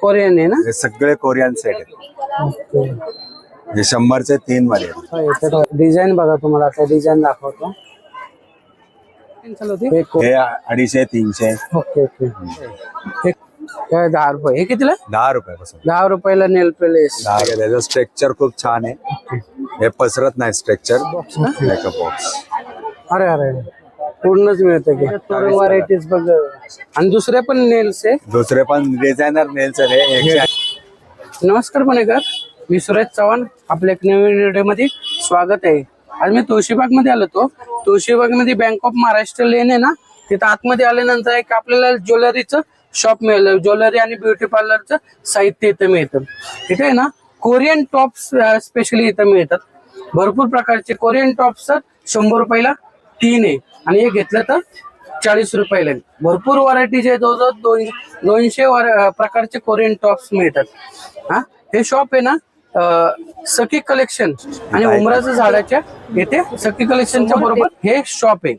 Korean आहे ना? हे सगळे कोरियन सेट आहेत. ओके हे शंभरचे तीन मध्ये आहेत. डिझाईन बघा तुम्हाला आता डिझाईन दाखवतो. हे को- हे अडीचशे तीनशे. Okay okay. हे काय दहा रुपये. हे कितीला? दहा रुपयापासून दहा रुपयाला नेल पेलेस दहा रुपये. त्याचं स्ट्रक्चर खूप छान आहे. हे पसरत नाही स्ट्रक्चर मेकअप बॉक्स अरे अरे. पूर्णच मिळतं की. व्हरायटीज बघ. आणि दुसरे पण नेल्स आहे. दुसरे पण डिझायनर नेल्स आहे हे. नमस्कार पुणेकर मी सुरेश चव्हाण आपल्या एक नवीन व्हिडिओमध्ये स्वागत आहे. आज मी तुळशीबागमध्ये आलो होतो. तुळशीबागमध्ये बँक ऑफ महाराष्ट्र लेन आहे ना तिथं आतमध्ये आल्यानंतर एक आपल्याला ज्वेलरीचं शॉप मिळालं. ज्वेलरी आणि ब्युटी पार्लरचं साहित्य इथं मिळतं. इथे आहे ना कोरियन टॉप्स स्पेशली इथं मिळतात. भरपूर प्रकारचे कोरियन टॉप्स शंभर रुपयाला तीन आहे. आणि हे घेतलं तर चाळीस रुपयाला. भरपूर व्हरायटीज आहे. जवळजवळ दोन दोनशे प्रकारचे कोरियन टॉप्स मिळतात. हा? हे शॉप आहे ना सखी कलेक्शन आणि उमराचं झाडाच्या इथे सखी कलेक्शनच्या बरोबर हे शॉप आहे.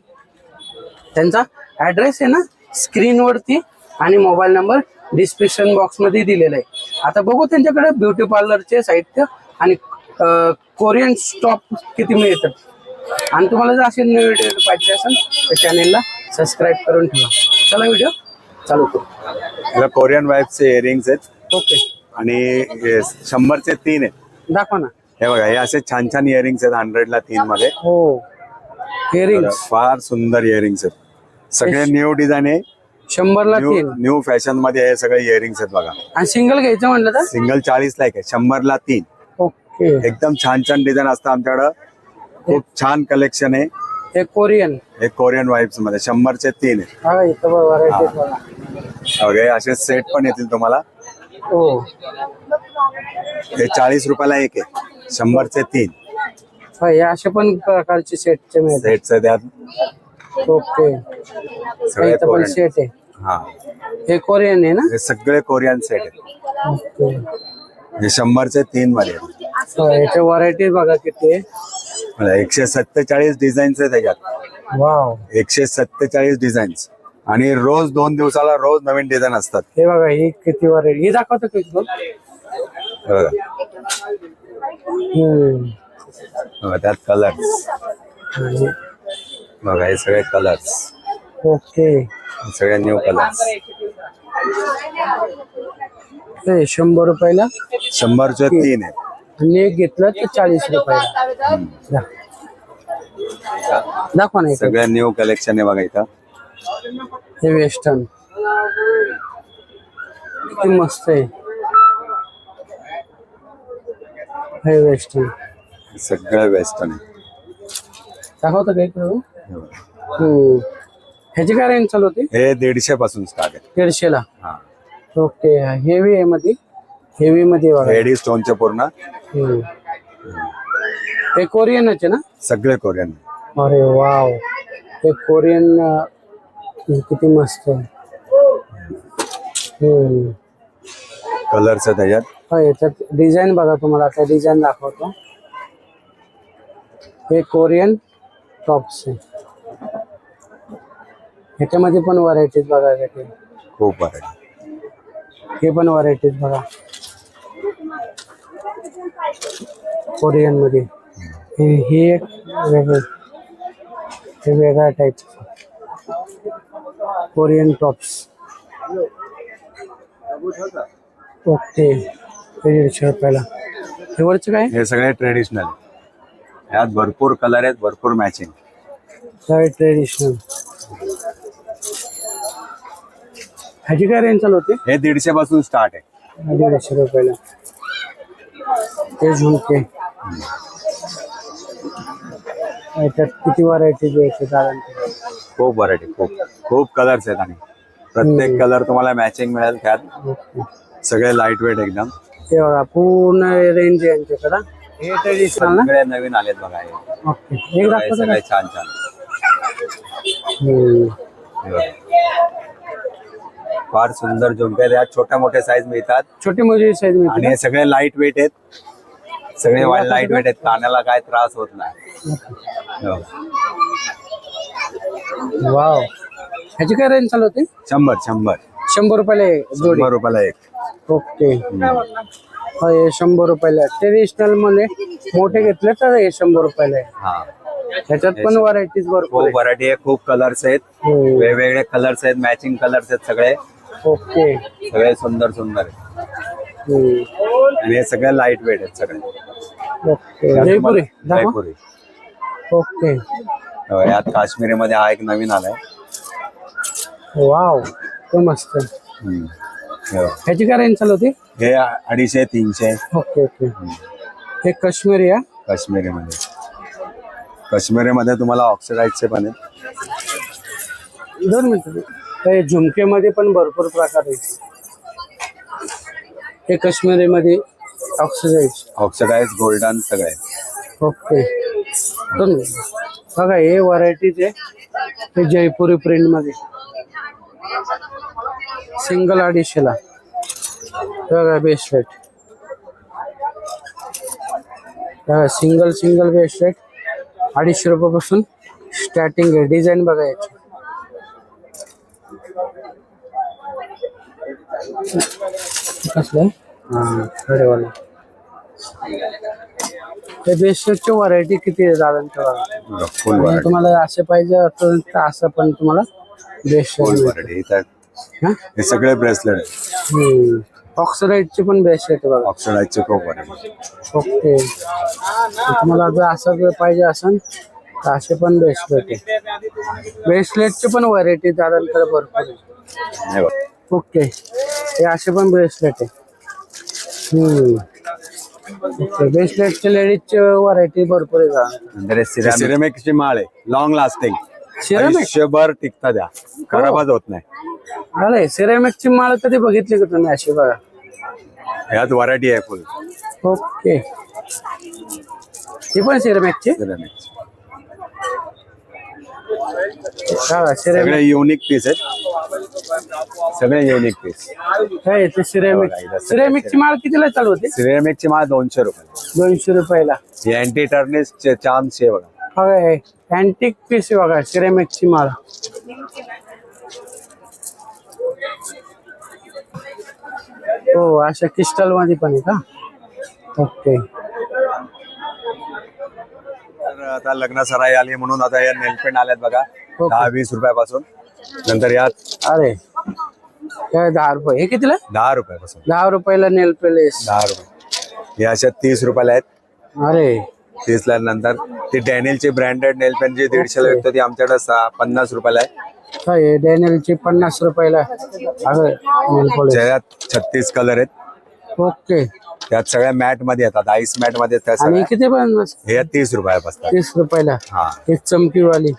त्यांचा ऍड्रेस आहे ना स्क्रीनवरती आणि मोबाईल नंबर डिस्क्रिप्शन बॉक्समध्ये दिलेला आहे. आता बघू त्यांच्याकडे ब्युटी पार्लरचे साहित्य आणि कोरियन स्टॉप किती मिळतात. आणि तुम्हाला जर असे नवीन व्हिडिओ पाहिजे असेल तर चॅनेलला सबस्क्राईब करून ठेवा. चला व्हिडिओ चालू करू. कोरियन वाईफचे इयरिंग्स आहेत. ओके आणि शंभरचे तीन आहेत. दाखवा ना. हे बघा हे असे छान छान इयरिंग्स आहेत हंड्रेडला तीन मध्ये. हो. इयरिंग्स फार सुंदर इयरिंग्स आहेत. सगळे न्यू डिझाईन आहे. शंभरला न्यू तीन. न्यू फॅशनमध्ये हे सगळे इयरिंग्स आहेत बघा. आणि सिंगल घ्यायचं म्हणलं तर? सिंगल चाळीस ला एक आहे शंभरला तीन. ओके एकदम छान छान डिझाईन असतं आमच्याकडं. खूप छान कलेक्शन आहे. हे कोरियन. हे कोरियन वाईफ्समध्ये शंभरचे तीन आहे हा इथं व्हरायटी वगैरे असे सेट पण येतील तुम्हाला. हो. हे चाळीस रुपयाला एक आहे. शंभरचे तीन. हा, हे असे पण प्रकारचे सेटचे मिळतात. सेटचे त्यात. ओके. सगळे इथं पण कोरियन. सेट आहे. हा. हे कोरियन आहे ना? हे सगळे कोरियन सेट आहेत. ओके. हे शंभरचे तीन मध्ये आहेत. हो, याचे व्हरायटी बघा किती आहे. एकशे सत्तेचाळीस डिझाईन्स आहे त्याच्यात वाव एकशे सत्तेचाळीस डिझाईन्स आणि रोज दोन दिवसाला रोज नवीन डिझाईन असतात. हे बघा ही किती व्हरायटी ही दाखवतो का इथं? बघा. हम्म. बघा, त्यात कलर्स बघा हे सगळे कलर्स ओके. सगळे न्यू कलर्स हे शंभर रुपयाला? शंभरचे तीन आहे आणि एक घेतलं तर चाळीस रुपयाला द्या. दाखवा ना इकडे. सगळ्या न्यू कलेक्शन आहे बघा इथं. हे वेस्टर्न किती मस्त आहे. हे वेस्टर्न सगळं वेस्टर्न आहे. दाखवतं का इकडे? हे. बघा. ह्याची काय रेंज चालू होती? हे दीडशे पासून स्टार्ट आहे. दीडशेला हा. ओके हेवी आहे मध्ये हेवी मध्ये बघा. हेडी स्टोनचे पूर्ण. हम्म. हे कोरियनच आहे ना? सगळे कोरियन. अरे वाव. हे कोरियन अं, किती मस्त. आहे हम्म. त्याच्यात हा, याच्यात डिझाईन बघा तुम्हाला आता डिझाईन दाखवतो. हे कोरियन टॉप्स आहे. ह्याच्यामध्ये पण व्हरायटीज बघा खूप बरं हे पण व्हरायटीज बघा. कोरियनमध्ये. हे हे एक वेगळं हे वेगळ्या टाईप कोरियन टॉप्स ओके दीडशे रुपयाला हे वरचं काय? हे सगळे ट्रेडिशनल यात भरपूर कलर आहेत भरपूर मॅचिंग काय ट्रेडिशनल ह्याची काय रेंज चालू होती? हे दीडशे पासून स्टार्ट आहे. दीडशे रुपयाला. ते झुमके याच्यात किती व्हरायटीज यायचे साधारण खूप व्हरायटी खूप. खूप कलर्स आहेत आणि प्रत्येक कलर तुम्हाला मॅचिंग मिळेल त्यात. सगळे लाइट वेट एकदम. हे बघा पूर्ण रेंज आहे यांच्याकडं. हे ना? सगळे नवीन आलेत बघा हे. ओके. एक हे दाखवतो सगळे छान छान. हम्म. हे बघा. फार सुंदर झुमके आहेत. यात छोट्या मोठ्या साईज मिळतात. छोटी मोठी साईज आणि मिळते हे सगळे लाइट वेट आहेत. सगळे लाइट वेट आहेत कानाला काय त्रास होत नाही. हो. वाव. ह्याची काय रेंज चालू होती? शंभर शंभर. शंभर रुपयाला जोडी. शंभर रुपयाला एक. ओके. हो, हे शंभर रुपयाला. ट्रेडिशनलमध्ये मोठे घेतले तर हे शंभर रुपयाला आहे हा. त्याच्यात पण व्हरायटीज भरपूर खूप व्हरायटी आहे खूप कलर्स आहेत. आहे हो, वेगवेगळे कलर्स आहेत मॅचिंग कलर्स आहेत सगळे. ओके. सगळे सुंदर सुंदर आहेत. आणि हे सगळे लाइट वेट आहेत सगळे. ओके. जयपुरी. दाखवा. जयपुरी. ओके. हो, यात काश्मीरी मध्ये हा एक नवीन आलाय वाव. तो मस्त हम्म. हो. ह्याची काय रेंज चालू होती? हे अडीचशे तीनशे. Okay okay. हे काश्मीरी आहे काश्मीरी मध्ये काश्मीरी मध्ये तुम्हाला ऑक्सिडाईजचे पण आहेत. दोन मिनिटं. हे झुमकेमध्ये पण भरपूर प्रकार आहे हे काश्मीरीमध्ये ऑक्सिडाईज ऑक्सिडाईज गोल्डन सगळे. आहेत. ओके दोन मिनिटं बघा हे व्हरायटीज आहे हे जयपुरी प्रिंटमध्ये. सिंगल अडीचशेला बघा बेस्ट रेट बघा सिंगल सिंगल बेस्ट रेट अडीचशे रुपयापासून स्टार्टिंग आहे. डिझाईन बघा याची. कसलं हां खडेवाला ते बेस्टची व्हरायटी किती आहे बघा फुल व्हरायटी तुम्हाला असे पाहिजे असेल तर असं पण तुम्हाला बेस्ट फुल व्हरायटी इथं हे? सगळे ब्रेसलेट आहेत. ऑक्सिडाईडचे पण बेस्ट आहेत बघा. ऑक्सिडाईजचे खूप व्हरायटी ओके तुम्हाला जर असं जर पाहिजे असेल तर असे पण ब्रेसलेट आहे. ब्रेसलेटचे पण व्हरायटी दादांकडे भरपूर आहे. हे बघ. ओके हे असे पण ब्रेसलेट आहे. हम्म. ओके ब्रेसलेटचे लेडीजचे व्हरायटी भरपूर आहे हे सिरामिक सिरेमिकची माळ आहे. लॉंग लास्टिंग सिरामिक आयुष्यभर टिकता द्या. खराबच होत नाही. अरे सिरेमिकची माळ कधी बघितली का तुम्ही अशी बघा? ह्यात व्हरायटी आहे फुल ओके. ही पण सिरेमिकची सिरेमिक हा सिरेमिक सगळे युनिक पीस आहेत. सगळे युनिक पीस काय ते सिरेमिक सिरेमिकची माळ कितीला चालू होती? सिरेमिकची माळ दोनशे रुपये. दोनशे रुपयाला. अँटी टर्निस चान्स आहे बघा. होय अँटिक पीस आहे बघा सिरेमिकची माळ. हो अशा क्रिस्टल मध्ये पण आहे का ओके आता लग्न सराई आली म्हणून आता या नेलपेंट आल्यात बघा. ओके. दहा वीस रुपयापासून. नंतर यात अरे दहा रुपये. हे कितीला? दहा रुपयापासून. दहा रुपयाला नेल दहा रुपये. हे अशा तीस रुपयाला आहेत. अरे. तीस ला नंतर ती डॅनियलची ब्रँडेड नेल पेन जी दीडशेला. विकतो ती आमच्याकडे सहा पन्नास रुपयाला आहे. काय डॅनियलची पन्नास रुपयाला अगं नेल पॉलिश ज्यात छत्तीस कलर आहेत. ओके. त्यात सगळ्या मॅटमध्ये येतात आईस मॅटमध्ये आणि सगळ्या. किती पण हे तीस रुपयापासून तीस रुपयाला? हा. एक चमकीवाली.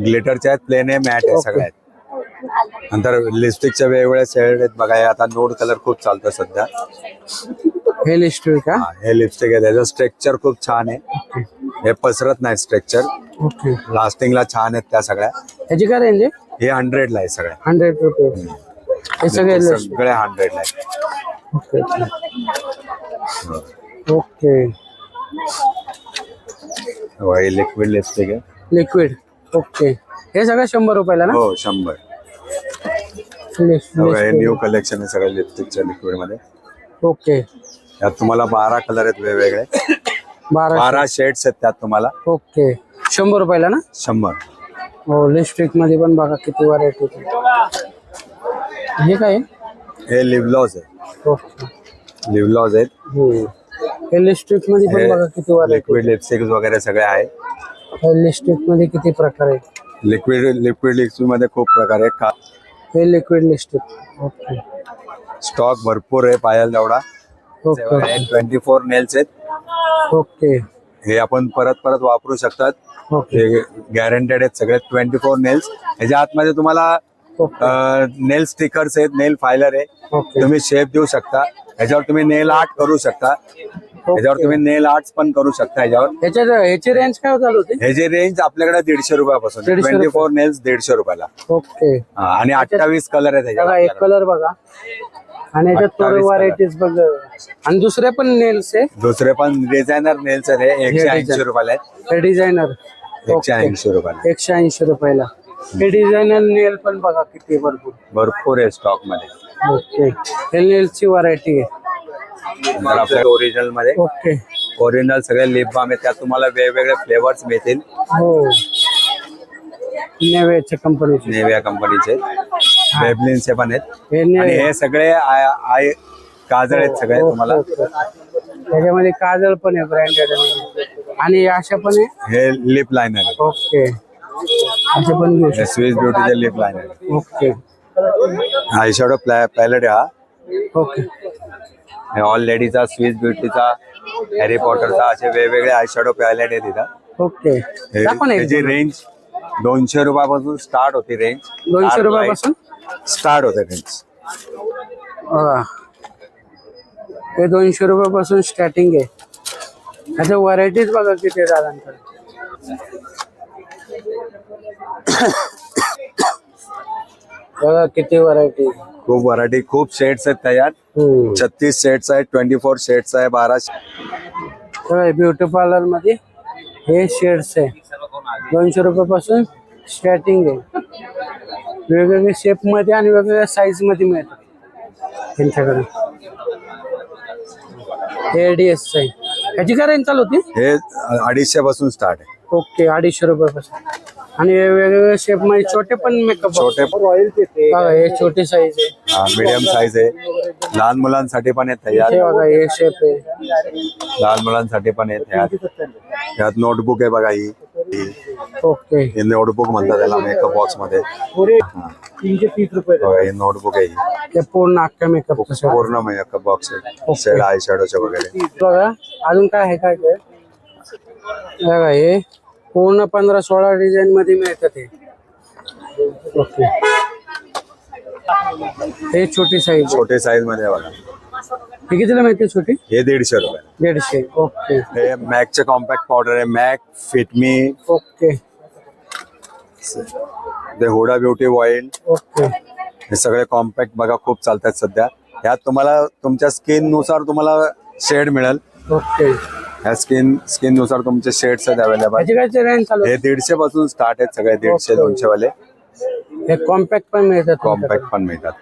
ग्लिटरच्या आहेत प्लेन आहे मॅट आहे. सगळ्या आहेत. नंतर लिपस्टिकच्या वेगवेगळ्या शेड आहेत बघा हे आता नोड कलर खूप चालतो सध्या. हे लिस्टिक का? हा, हे लिपस्टिक आहे त्याचं स्ट्रक्चर खूप छान आहे. हे पसरत नाही स्ट्रक्चर ओके. लास्टिंगला छान आहेत त्या सगळ्या. ह्याची काय रेंज आहे? हे हंड्रेड ला आहे सगळ्या. हंड्रेड रुपये. हे सगळे लिस्ट सगळे हंड्रेड आहे ओके ओके हो, हे लिक्विड लिपस्टिक आहे लिक्विड ओके हे सगळं शंभर रुपयाला ना? हो शंभर. हो, हे न्यू कलेक्शन आहे सगळ्या लिपस्टिकच्या लिक्विडमध्ये. ओके त्यात तुम्हाला बारा कलर आहेत वेगवेगळे. बारा बारा शेड्स आहेत त्यात तुम्हाला. ओके शंभर रुपयाला ना? शंभर. हो लिपस्टिकमध्ये पण बघा किती व्हरायटी हे काय? हे लिव्हलॉज आहे. लिव्हलॉज आहेत. हम्म. हे लिपस्टिकमध्ये पण बघा किती व्हरायटी लिक्विड लिपस्टिक वगैरे सगळे आहे. हे लिपस्टिकमध्ये किती प्रकार आहेत? लिक्विड लिक्विड लिपस्टिकमध्ये खूप प्रकार आहे का हे लिक्विड लिपस्टिक ओके स्टॉक भरपूर आहे पायल एवढा ओके ट्वेंटी फोर नेल्स आहेत. ओके हे आपण परत परत वापरू शकतात. ओके हे गॅरंटेड आहेत सगळे ट्वेंटी फोर नेल्स ह्याच्या आतमध्ये तुम्हाला नेल स्टिकर्स आहेत नेल फायलर आहे. तुम्ही शेप देऊ शकता. ह्याच्यावर तुम्ही नेल आर्ट करू शकता. ह्याच्यावर तुम्ही नेल आर्ट पण करू शकता ह्याच्यावर. ह्याची रेंज काय चालू होती? ह्याची रेंज आपल्याकडे दीडशे रुपयापासून 150 ट्वेंटी फोर नेल्स दीडशे रुपयाला. ओके. आणि अठ्ठावीस कलर आहेत बघा एक ह्याच्यावर कलर बघा. आणि याच्यात थोडे 28 व्हरायटीज बघ. आणि दुसरे पण नेल्स आहे. दुसरे पण डिझायनर नेल्स आहेत एकशे ऐंशी. रुपयाला आहेत. डिझायनर एकशे ऐंशी रुपयाला. एकशे ऐंशी रुपयाला. हे डिझायनर नेल पण बघा किती भरपूर. भरपूर आहे स्टॉकमध्ये. ओके. हे नेलची व्हरायटी आहे. नंतर आपल्या ओरिजिनलमध्ये. ओके. ओरिजिनल सगळे लिप बाम आहे त्यात तुम्हाला वेगवेगळे फ्लेवर्स मिळतील. हो. नेवेच्या कंपनीचे नेव्या कंपनीचे बेबलिनचे पण आहेत. हे आणि हे सगळे आय आय काजळ आहेत सगळे हो, तुम्हाला. हो, हो. त्याच्यामध्ये काजळ पण आहे ब्रँडेड आणि अशा पण आहे? हे लिप लायनर आहे ओके. असे पण घेऊ हे स्विस ब्युटीचे लिप आहे शकतो ओके आयशॅडो पॅलेट आहे हा. ओके हे ऑल लेडीचा स्विस ब्युटीचा हॅरी पॉटरचा असे वेगवेगळे आयशॅडो पॅलेट आहेत इथं. ओके हे- दाखवा ना त्याची. रेंज दोनशे रुपयापासून स्टार्ट होती रेंज दोनशे रुपयापासून? स्टार्ट होते रेंज बघा. हे दोनशे रुपयापासून स्टार्टिंग आहे. त्याच्या व्हरायटीज बघा किती आहे दादांकडे. बघा किती व्हरायटी खूप व्हरायटी खूप शेड्स आहेत त्याच्यात छत्तीस शेड्स आहेत ट्वेंटी फोर शेड्स आहे बारा ब्युटी पार्लर मध्ये हे शेड्स आहे. दोनशे रुपयापासून स्टार्टिंग आहे. वेगवेगळे शेप मध्ये आणि वेगवेगळ्या साईज मध्ये मिळतात. त्यांच्याकडे हे डी एस आहे. ह्याची काय रेंज चालू होती? हे अडीचशे पासून स्टार्ट आहे. ओके अडीचशे रुपयापासून. आणि हे वेगवेगळे शेपमध्ये छोटे पण मेकअप छोटे हे छोटी साईज आहे. मीडियम साईज आहे. लहान मुलांसाठी पण आहेत हे त्याच्यात बघा हे शेप आहे. लहान मुलांसाठी पण आहेत त्यात त्यात नोटबुक आहे बघा ही. ही- ओके हे नोटबुक म्हणतात त्याला मेकअप बॉक्समध्ये. तीनशे तीस रुपये बघा, हे नोटबुक आहे ही. हे पूर्ण अख्ख्या मेकअप पूर्ण मेकअप बॉक्स आहे. शेड आय शॅडोचे वगैरे. बघा अजून काय आहे काय काय बघा हे. पूर्ण पंधरा सोळा डिझाईन मध्ये मिळतात हे. ओके. हे छोटी साईज छोटे साईजमध्ये आहे बघा. हे कितीला मिळते छोटी? हे दीडशे रुपये. दीडशे. ओके. हे मॅकचे कॉम्पॅक्ट पावडर आहे. Mac fit me okay. ते हुडा ब्युटी ऑइल ओके. हे सगळे कॉम्पॅक्ट बघा खूप चालतात सध्या. यात तुम्हाला तुमच्या स्किननुसार तुम्हाला शेड मिळेल. ओके. ह्या स्किन स्किननुसार तुमचे शेड्स आहेत अवेलेबल हे दीडशे पासून स्टार्ट आहेत सगळे दीडशे. दोनशे वाले हे कॉम्पॅक्ट पण मिळतात कॉम्पॅक्ट पण मिळतात.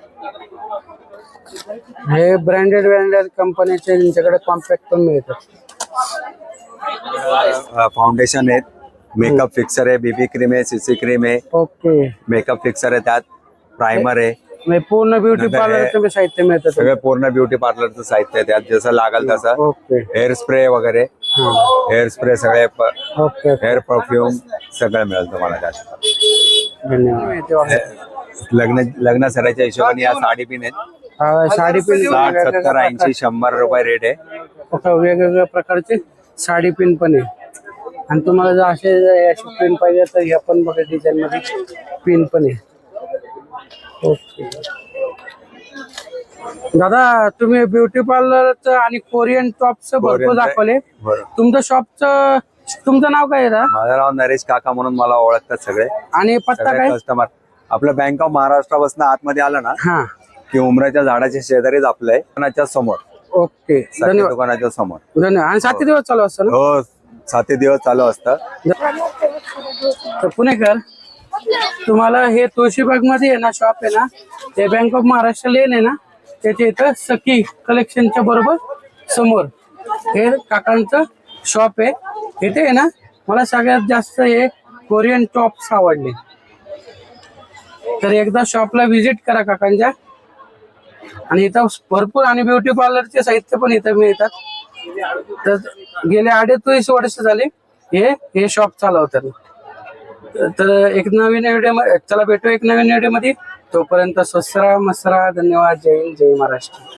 हे ब्रँडेड ब्रँडेड कंपनीचे त्यांच्याकडे कॉम्पॅक्ट पण मिळतात. फाउंडेशन आहेत. मेकअप फिक्सर आहे बीबी क्रीम आहे सीसी क्रीम आहे. ओके. मेकअप फिक्सर आहे त्यात. प्रायमर आहे. म्हणजे पूर्ण ब्युटी नंतर हे- पार्लरचं साहित्य मिळतं सगळं पूर्ण ब्युटी पार्लरचं साहित्य आहे त्यात जसं लागल तसं. ओके. हेअर स्प्रे वगैरे. हा. हेअर स्प्रे सगळे ओके हेअर परफ्यूम सगळं मिळेल तुम्हाला त्यात. धन्यवाद. लग्न लग्न सरायच्या हिशोबाने या साडी पिन आहेत. हा, साडी पिन साठ सत्तर ऐंशी शंभर रुपये रेट आहे. वेगवेगळ्या प्रकारचे साडी पिन पण आहे. आणि तुम्हाला जर असे अशी पिन पाहिजे तर ह्या पण बघा डिझाईन मध्ये पिन पण आहे. ओके. दादा तुम्ही ब्युटी पार्लरचं आणि कोरियन टॉपचं भरपूर दाखवले. बरं. तुमचं शॉपचं तुमचं नाव काय आहे दादा? माझं नाव नरेश काका म्हणून मला ओळखतात सगळे. आणि पत्ता सगळे काय? कस्टमर आपलं बँक ऑफ महाराष्ट्रापासून आतमध्ये आलं ना हा. की उमराच्या झाडाच्या शेजारीच आपलं आहे दुकानाच्या समोर. ओके. धन्यवाद. दुकानाच्या समोर. धन्यवाद. आणि सात दिवस चालू असतं ना हो साती दिवस चालू असतं. तर पुणेकर तुम्हाला हे तुळशीबागमध्ये आहे ना शॉप आहे ना ते बँक ऑफ महाराष्ट्र लेन आहे ना त्याच्या इथं सखी कलेक्शनच्या बरोबर समोर हे काकांचं शॉप आहे. इथे आहे ना मला सगळ्यात जास्त हे कोरियन टॉप्स आवडले. तर एकदा शॉपला व्हिजिट करा काकांच्या. आणि इथं भरपूर आणि ब्युटी पार्लरचे साहित्य पण इथं मिळतात. तर गेले अडीच वर्ष झाले हे हे शॉप चालवतात. तर एक नवीन व्हिडिओ चला भेटू एक नवीन व्हिडिओमध्ये. तोपर्यंत स्वसरा मसरा धन्यवाद. जय हिंद जय महाराष्ट्र.